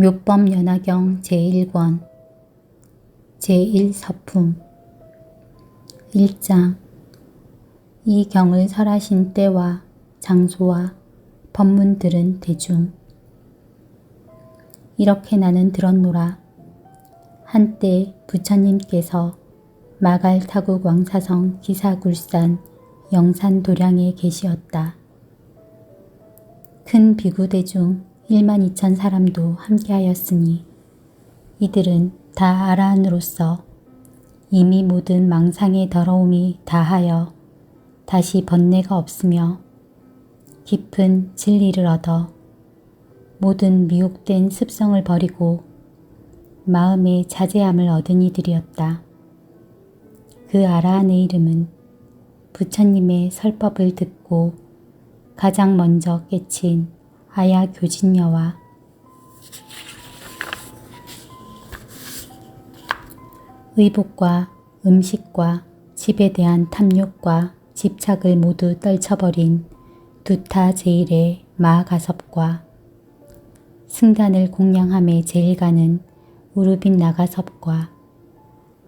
묘법 연화경 제1권 제1서품. 1장 이 경을 설하신 때와 장소와 법문들은 대중. 이렇게 나는 들었노라. 한때 부처님께서 마갈타국 왕사성 기사굴산 영산 도량에 계시었다. 큰 비구대중 1만 2천 사람도 함께하였으니 이들은 다 아라한으로서 이미 모든 망상의 더러움이 다하여 다시 번뇌가 없으며 깊은 진리를 얻어 모든 미혹된 습성을 버리고 마음의 자제함을 얻은 이들이었다. 그 아라한의 이름은 부처님의 설법을 듣고 가장 먼저 깨친 아야 교진녀와 의복과 음식과 집에 대한 탐욕과 집착을 모두 떨쳐버린 두타 제일의 마가섭과 승단을 공양함에 제일 가는 우르빈 나가섭과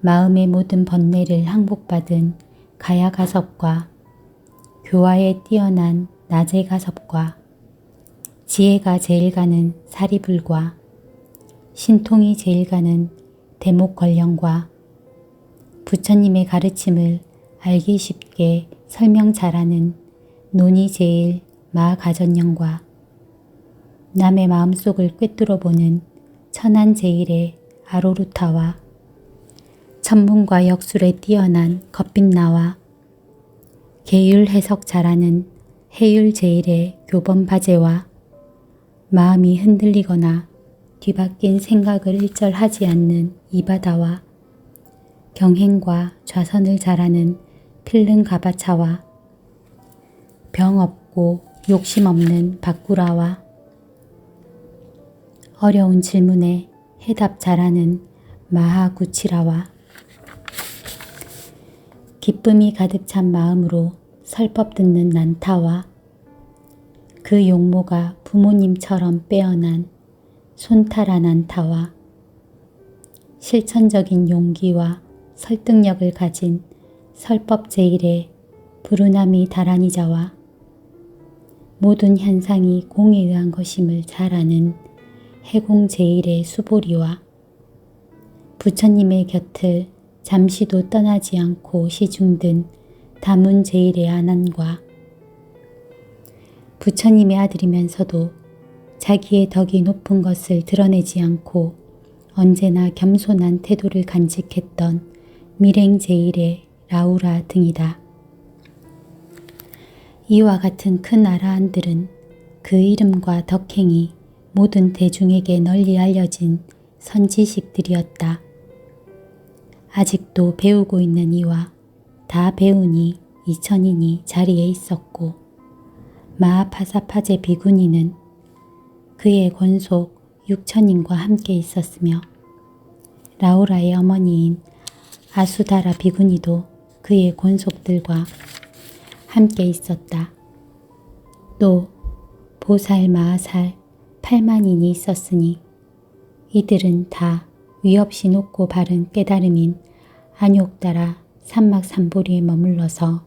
마음의 모든 번뇌를 항복받은 가야가섭과 교화에 뛰어난 나제가섭과 지혜가 제일 가는 사리불과 신통이 제일 가는 대목권령과 부처님의 가르침을 알기 쉽게 설명 잘하는 논이 제일 마가전령과 남의 마음속을 꿰뚫어 보는 천한 제일의 아로루타와 천문과 역술에 뛰어난 겁빛나와 계율 해석 잘하는 해율 제일의 교범바제와 마음이 흔들리거나 뒤바뀐 생각을 일절하지 않는 이바다와 경행과 좌선을 잘하는 필름 가바차와 병 없고 욕심 없는 바꾸라와 어려운 질문에 해답 잘하는 마하구치라와 기쁨이 가득 찬 마음으로 설법 듣는 난타와 그 용모가 부모님처럼 빼어난 손타라 난타와 실천적인 용기와 설득력을 가진 설법 제일의 부르나미 다라니자와 모든 현상이 공에 의한 것임을 잘 아는 해공 제일의 수보리와 부처님의 곁을 잠시도 떠나지 않고 시중든 다문 제일의 아난과 부처님의 아들이면서도 자기의 덕이 높은 것을 드러내지 않고 언제나 겸손한 태도를 간직했던 밀행 제일의 라우라 등이다. 이와 같은 큰 아라한들은 그 이름과 덕행이 모든 대중에게 널리 알려진 선지식들이었다. 아직도 배우고 있는 이와 다 배우니 이천인이 자리에 있었고 마하파사파제 비구니는 그의 권속 육천인과 함께 있었으며 라우라의 어머니인 아수다라 비구니도 그의 권속들과 함께 있었다. 또 보살 마하살 8만인이 있었으니 이들은 다 위없이 높고 바른 깨달음인 안욕따라 산막산보리에 머물러서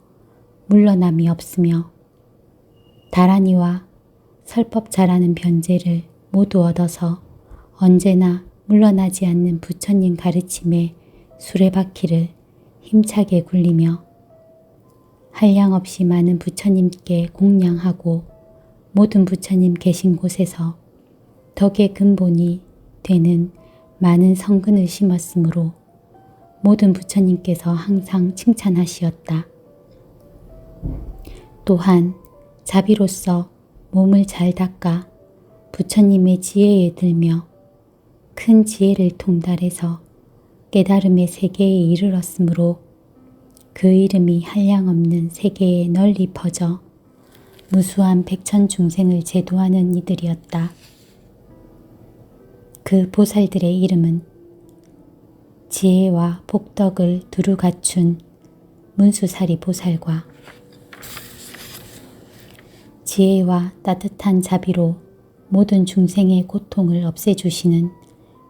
물러남이 없으며 다란이와 설법 잘하는 변제를 모두 얻어서 언제나 물러나지 않는 부처님 가르침에 수레바퀴를 힘차게 굴리며 한량 없이 많은 부처님께 공양하고 모든 부처님 계신 곳에서 덕의 근본이 되는 많은 성근을 심었으므로 모든 부처님께서 항상 칭찬하시었다. 또한 자비로서 몸을 잘 닦아 부처님의 지혜에 들며 큰 지혜를 통달해서 깨달음의 세계에 이르렀으므로 그 이름이 한량없는 세계에 널리 퍼져 무수한 백천 중생을 제도하는 이들이었다. 그 보살들의 이름은 지혜와 복덕을 두루 갖춘 문수사리 보살과 지혜와 따뜻한 자비로 모든 중생의 고통을 없애주시는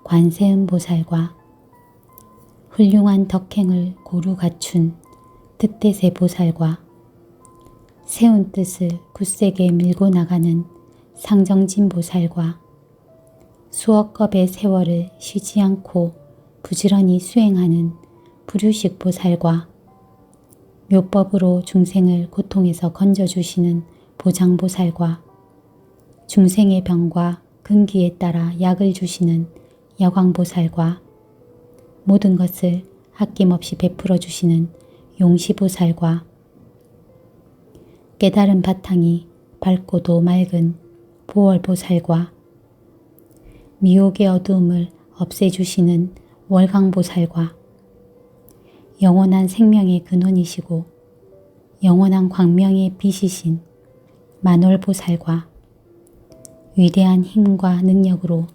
관세음 보살과 훌륭한 덕행을 고루 갖춘 득대세 보살과 세운 뜻을 굳세게 밀고 나가는 상정진 보살과 수억 겁의 세월을 쉬지 않고 부지런히 수행하는 불유식 보살과 묘법으로 중생을 고통에서 건져주시는 보장보살과 중생의 병과 근기에 따라 약을 주시는 여광보살과 모든 것을 아낌없이 베풀어 주시는 용시보살과 깨달은 바탕이 밝고도 맑은 보월보살과 미혹의 어두움을 없애주시는 월광보살과 영원한 생명의 근원이시고 영원한 광명의 빛이신 만월보살과 위대한 힘과 능력으로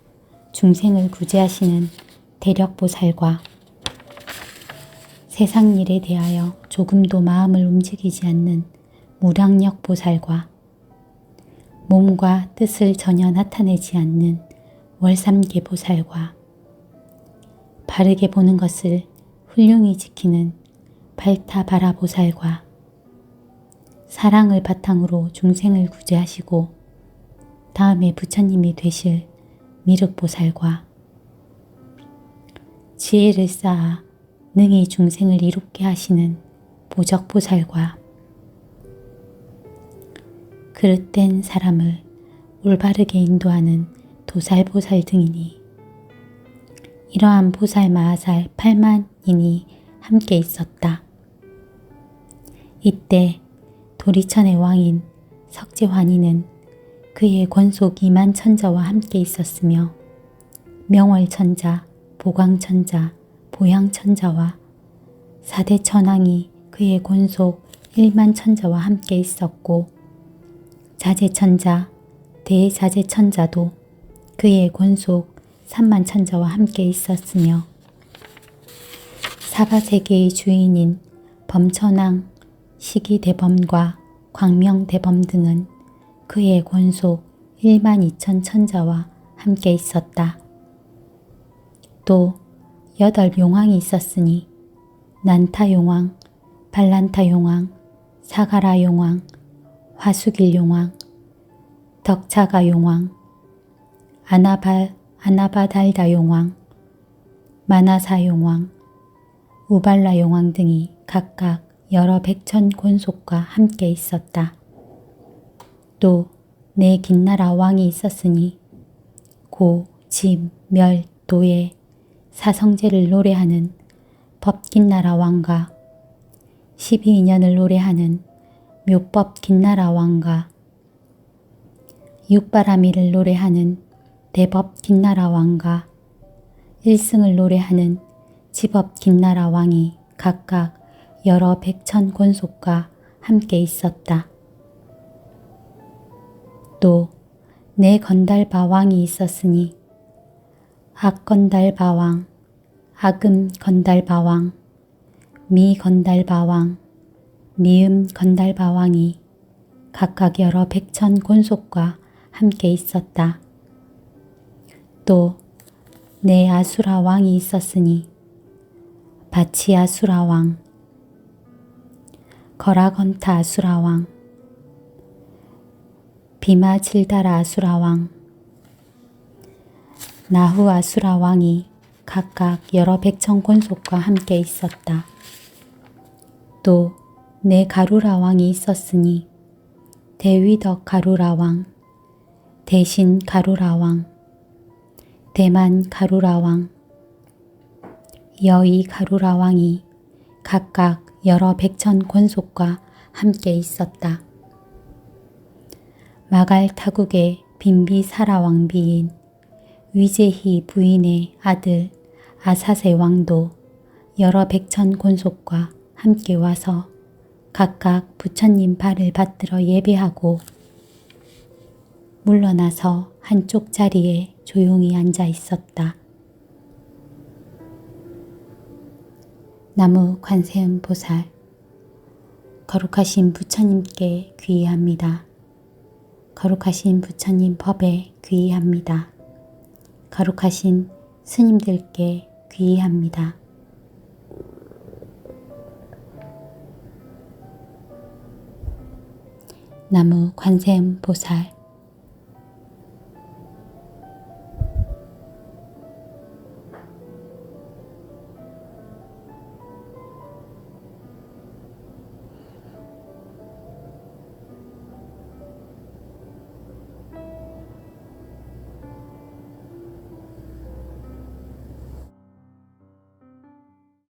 중생을 구제하시는 대력보살과 세상 일에 대하여 조금도 마음을 움직이지 않는 무량력 보살과 몸과 뜻을 전혀 나타내지 않는 월삼계 보살과 바르게 보는 것을 훌륭히 지키는 발타바라 보살과 사랑을 바탕으로 중생을 구제하시고 다음에 부처님이 되실 미륵보살과 지혜를 쌓아 능히 중생을 이롭게 하시는 보적보살과 그릇된 사람을 올바르게 인도하는 도살보살 등이니 이러한 보살 마하살 8만인이 함께 있었다. 이때 도리천의 왕인 석재환이는 그의 권속 2만 천자와 함께 있었으며 명월천자, 보광천자, 보양천자와 사대 천왕이 그의 권속 1만 천자와 함께 있었고 자제천자, 대자제천자도 그의 권속 3만 천자와 함께 있었으며 사바세계의 주인인 범천왕, 시기대범과 광명대범 등은 그의 권속 1만 2천 천자와 함께 있었다. 또 여덟 용왕이 있었으니 난타 용왕, 발란타 용왕, 사가라 용왕, 화수길 용왕, 덕차가 용왕, 아나바, 아나바달다 용왕, 마나사 용왕, 우발라 용왕 등이 각각 여러 백천 권속과 함께 있었다. 또 내 긴나라 왕이 있었으니 고, 집, 멸, 도에 사성제를 노래하는 법긴나라 왕과 12인연을 노래하는 묘법 긴나라 왕과 육바라미를 노래하는 대법 긴나라 왕과 일승을 노래하는 지법 긴나라 왕이 각각 여러 백천 권속과 함께 있었다. 또 내 건달바 왕이 있었으니 악건달바왕, 악음 건달바왕, 미 건달바왕, 미음 건달바왕이 각각 여러 백천 권속과 함께 있었다. 또 내 아수라 왕이 있었으니 바치 아수라 왕, 거라건타 아수라 왕, 비마칠다라 아수라 왕, 나후 아수라 왕이 각각 여러 백천 권속과 함께 있었다. 또 내 가루라 왕이 있었으니 대위덕 가루라 왕, 대신 가루라 왕, 대만 가루라 왕, 여의 가루라 왕이 각각 여러 백천 권속과 함께 있었다. 마갈 타국의 빈비 사라 왕비인 위제희 부인의 아들 아사세 왕도 여러 백천 권속과 함께 와서 각각 부처님 발을 받들어 예배하고 물러나서 한쪽 자리에 조용히 앉아 있었다. 나무 관세음 보살 거룩하신 부처님께 귀의합니다. 거룩하신 부처님 법에 귀의합니다. 거룩하신 스님들께 귀의합니다. 나무 관세음 보살